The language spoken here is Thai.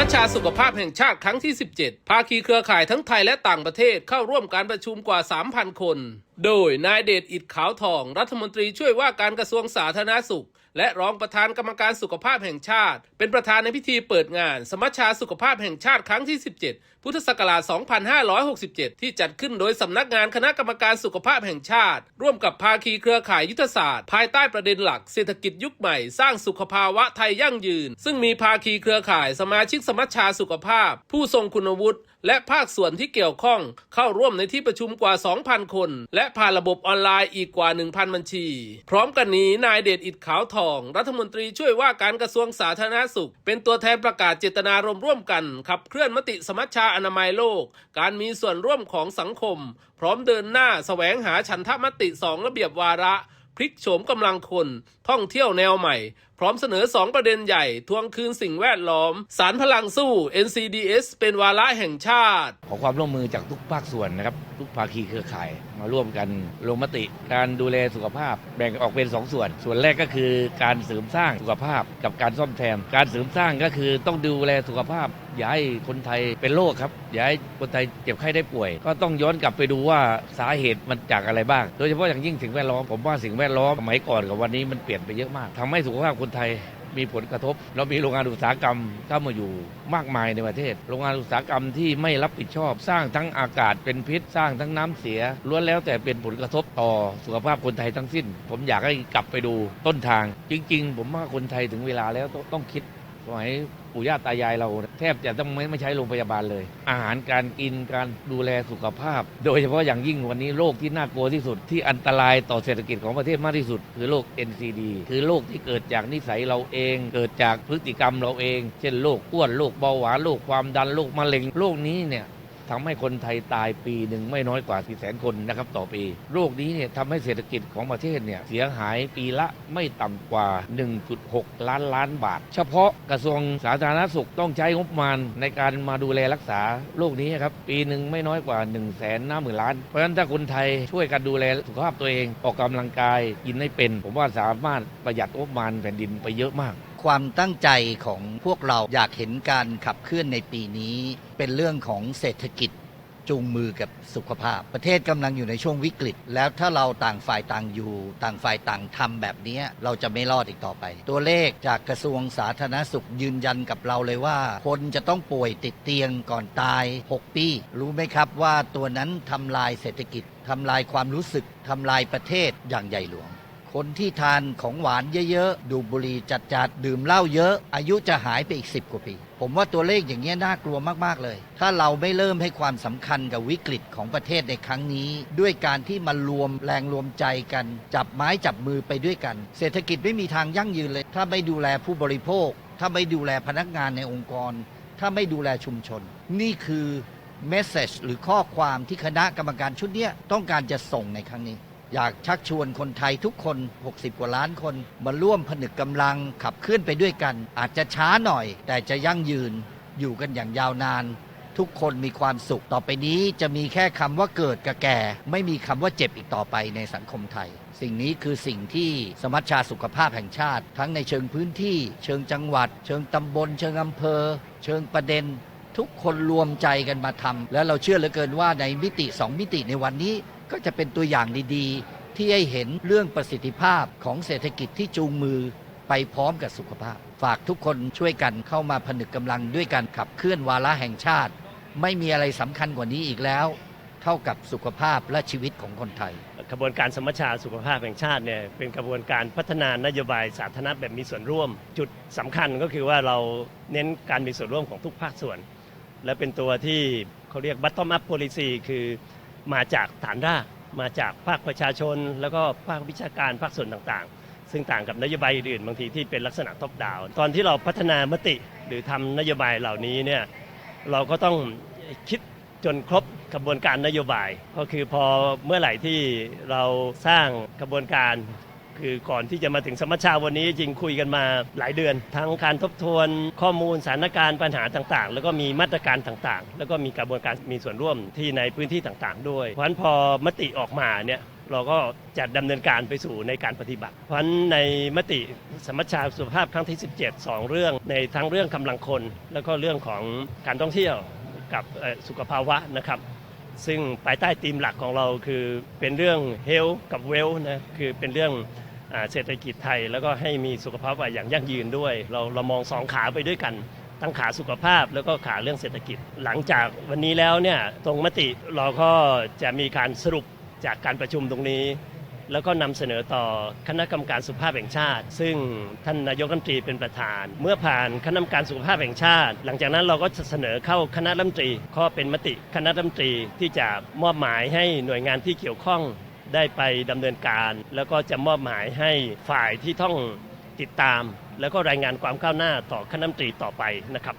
มัชชาสุขภาพแห่งชาติครั้งที่ 17 ภาคีเครือข่ายทั้งไทยและต่างประเทศเข้าร่วมการประชุมกว่า 3,000 คน โดยนายเดชอิดขาวทอง รัฐมนตรีช่วยว่าการกระทรวงสาธารณสุข และรองประธานกรรมการสุขภาพแห่งชาติ เป็นประธานในพิธีเปิดงาน สมัชชาสุขภาพแห่งชาติครั้งที่ 17 พุทธศักราช 2567 ที่จัดขึ้นโดยสำนักงานคณะกรรมการสุขภาพแห่งชาติ ร่วมกับภาคีเครือข่ายยุทธศาสตร์ ภายใต้ประเด็นหลักเศรษฐกิจยุคใหม่สร้างสุขภาวะไทยยั่งยืน ซึ่งมีภาคีเครือข่ายสมาชิกสมัชชาสุขภาพ ผู้ทรงคุณวุฒิ และภาคส่วนที่เกี่ยวข้องเข้าร่วมในที่ประชุมกว่า 2,000 คน และผ่านระบบออนไลน์อีกกว่า 1,000 บัญชี พร้อมกันนี้นายเดชอิดขาวทอง รัฐมนตรีช่วยว่าการกระทรวงสาธารณสุข เป็นตัวแทนประกาศเจตนารมณ์ร่วมกัน ขับเคลื่อนมติสมัชชาอนามัยโลก การมีส่วนร่วมของสังคม พร้อมเดินหน้าแสวงหาฉันทมติสองระเบียบวาระพลิกโฉมกำลังคน ท่องเที่ยวแนวใหม่ พร้อมเสนอ 2 ประเด็นใหญ่ทวงคืนสิ่งแวดล้อม สารพลังสู้ NCDS เป็นวาระแห่งชาติ ขอความร่วมมือจากทุกภาคส่วนนะครับ ทุกภาคีเครือข่ายมาร่วมกันลงมติ การดูแลสุขภาพแบ่งออกเป็น 2 ส่วน ส่วนแรกก็คือการเสริมสร้างสุขภาพกับการซ่อมแซมการเสริมสร้างก็คือต้องดูแลสุขภาพอย่าให้คนไทยเป็นโรคครับอย่าให้คนไทยเจ็บไข้ได้ป่วย ก็ต้องย้อนกลับไปดูว่าสาเหตุมันจากอะไรบ้าง โดยเฉพาะอย่างยิ่งสิ่งแวดล้อมผมว่าสิ่งแวดล้อมสมัยก่อนกับวันนี้มันเปลี่ยนไปเยอะมากทำให้สุขภาพคนไทยมีผลกระทบ เรามีโรงงานอุตสาหกรรมเข้ามาอยู่มากมายในประเทศ โรงงานอุตสาหกรรมที่ไม่รับผิดชอบ สร้างทั้งอากาศเป็นพิษ สร้างทั้งน้ำเสียล้วนแล้วแต่เป็นผลกระทบต่อสุขภาพคนไทยทั้งสิ้น ผมอยากให้กลับไปดูต้นทาง จริง ๆ ผมว่าคนไทยถึงเวลาแล้วต้องต้องคิด สมัยปู่ย่าตายายเรา แทบจะต้องไม่ไม่ใช้โรงพยาบาลเลย อาหารการกินการดูแลสุขภาพ โดยเฉพาะอย่างยิ่งวันนี้โรคที่น่ากลัวที่สุดที่อันตรายต่อเศรษฐกิจของประเทศมากที่สุด คือโรค NCD คือโรคที่เกิดจากนิสัยเราเอง เกิดจากพฤติกรรมเราเอง เช่นโรคอ้วนโรคเบาหวานโรคความดันโรคมะเร็งโรคนี้เนี่ย ทำให้คนไทยตายปีหนึ่งไม่น้อยกว่า4แสนคนนะครับต่อปี โรคนี้เนี่ยทำให้เศรษฐกิจของประเทศเนี่ยเสียหายปีละไม่ต่ำกว่า 1.6 ล้านล้านบาท เฉพาะกระทรวงสาธารณสุขต้องใช้งบประมาณในการมาดูแลรักษาโรคนี้ครับปีหนึ่งไม่น้อยกว่า 1 0 0 0 0แสนหน้าหมื่นล้าน เพราะฉะนั้นถ้าคนไทยช่วยกันดูแลสุขภาพตัวเองออกกำลังกายกินให้เป็น ผมว่าสามารถประหยัดงบประมาณแผ่นดินไปเยอะมาก ความตั้งใจของพวกเราอยากเห็นการขับเคลื่อนในปีนี้ เป็นเรื่องของเศรษฐกิจจูงมือกับสุขภาพ ประเทศกำลังอยู่ในช่วงวิกฤต แล้วถ้าเราต่างฝ่ายต่างอยู่ ต่างฝ่ายต่างทำแบบนี้เราจะไม่รอดอีกต่อไป ตัวเลขจากกระทรวงสาธารณสุขยืนยันกับเราเลยว่า คนจะต้องป่วยติดเตียงก่อนตาย 6 ปี รู้ไหมครับว่าตัวนั้นทำลายเศรษฐกิจทำลายความรู้สึกทำลายประเทศอย่างใหญ่หลวง คนที่ทานของหวานเยอะๆ ดูบุหรี่จัดๆ ดื่มเหล้าเยอะ อายุจะหายไปอีก 10 กว่าปี ผมว่าตัวเลขอย่างเงี้น่ากลัวมากๆเลย ถ้าเราไม่เริ่มให้ความสำคัญกับวิกฤตของประเทศในครั้งนี้ ด้วยการที่มารวมแรงรวมใจกัน จับไม้จับมือไปด้วยกัน เศรษฐกิจไม่มีทางยั่งยืนเลย ถ้าไม่ดูแลผู้บริโภค ถ้าไม่ดูแลพนักงานในองค์กร ถ้าไม่ดูแลชุมชน นี่คือเมสเซจหรือข้อความที่คณะกรรมการชุดนี้ต้องการจะส่งในครั้งนี้ อยากชักชวนคนไทยทุกคน 60 กว่าล้านคน มาร่วมผนึกกำลังขับเคลื่อนไปด้วยกัน อาจจะช้าหน่อย แต่จะยั่งยืนอยู่กันอย่างยาวนาน ทุกคนมีความสุขต่อไปนี้จะมีแค่คำว่าเกิดกับแก่ ไม่มีคำว่าเจ็บอีกต่อไปในสังคมไทย สิ่งนี้คือสิ่งที่สมัชชาสุขภาพแห่งชาติ ทั้งในเชิงพื้นที่ เชิงจังหวัด เชิงตำบล เชิงอำเภอ เชิงประเด็น ทุกคนรวมใจกันมาทำแล้วเราเชื่อเหลือเกินว่าในมิติสองมิติในวันนี้ก็จะเป็นตัวอย่างดีๆ ที่ให้เห็นเรื่องประสิทธิภาพของเศรษฐกิจที่จูงมือไปพร้อมกับสุขภาพ ฝากทุกคนช่วยกันเข้ามาผนึกกำลังด้วยการขับเคลื่อนวาระแห่งชาติ ไม่มีอะไรสำคัญกว่านี้อีกแล้ว เท่ากับสุขภาพและชีวิตของคนไทยกระบวนการสมัชชาสุขภาพแห่งชาติเนี่ยเป็นกระบวนการพัฒนานโยบายสาธารณะแบบมีส่วนร่วม จุดสำคัญก็คือว่าเราเน้นการมีส่วนร่วมของทุกภาคส่วน และเป็นตัวที่เขาเรียก bottom up policy คือมาจากฐานรากมาจากภาคประชาชน แล้วก็ภาควิชาการภาคส่วนต่างๆ ซึ่งต่างกับนโยบายอื่นๆบางทีที่เป็นลักษณะท็อปดาวตอนที่เราพัฒนามติหรือทำนโยบายเหล่านี้เนี่ยเราก็ต้องคิดจนครบกระบวนการนโยบาย ก็คือพอเมื่อไหร่ที่เราสร้างกระบวนการ คือก่อนที่จะมาถึงสมัชชาวันนี้จริงคุยกันมาหลายเดือน ทั้งการทบทวนข้อมูลสถานการณ์ปัญหาต่างๆ แล้วก็มีมาตรการต่างๆ แล้วก็มีกระบวนการมีส่วนร่วมที่ในพื้นที่ต่างๆ ด้วย เพราะฉะนั้นพอมติออกมาเนี่ยเราก็จะดำเนินการไปสู่ในการปฏิบัติ เพราะฉะนั้นในมติสมัชชาสุขภาพครั้งที่ 17 2 เรื่องในทั้งเรื่องกำลังคน แล้วก็เรื่องของการท่องเที่ยวกับสุขภาวะนะครับซึ่งภายใต้ธีมหลักของเราคือเป็นเรื่อง health กับ wealth นะคือเป็นเรื่อง เศรษฐกิจไทย แล้วก็ให้มีสุขภาพอย่างยั่งยืนด้วย เราเรามองสองขาไปด้วยกันทั้งขาสุขภาพแล้วก็ขาเรื่องเศรษฐกิจ หลังจากวันนี้แล้วเนี่ยตรงมติเราก็จะมีการสรุปจากการประชุมตรงนี้ แล้วก็นำเสนอต่อคณะกรรมการสุขภาพแห่งชาติ ซึ่งท่านนายกรัฐมนตรีเป็นประธาน เมื่อผ่านคณะกรรมการสุขภาพแห่งชาติ หลังจากนั้นเราก็จะเสนอเข้าคณะรัฐมนตรีข้อเป็นมติคณะรัฐมนตรีที่จะมอบหมายให้หน่วยงานที่เกี่ยวข้อง ได้ไปดำเนินการ แล้วก็จะมอบหมายให้ฝ่ายที่ต้องติดตาม แล้วก็รายงานความก้าวหน้าต่อคณะมนตรีต่อไปนะครับ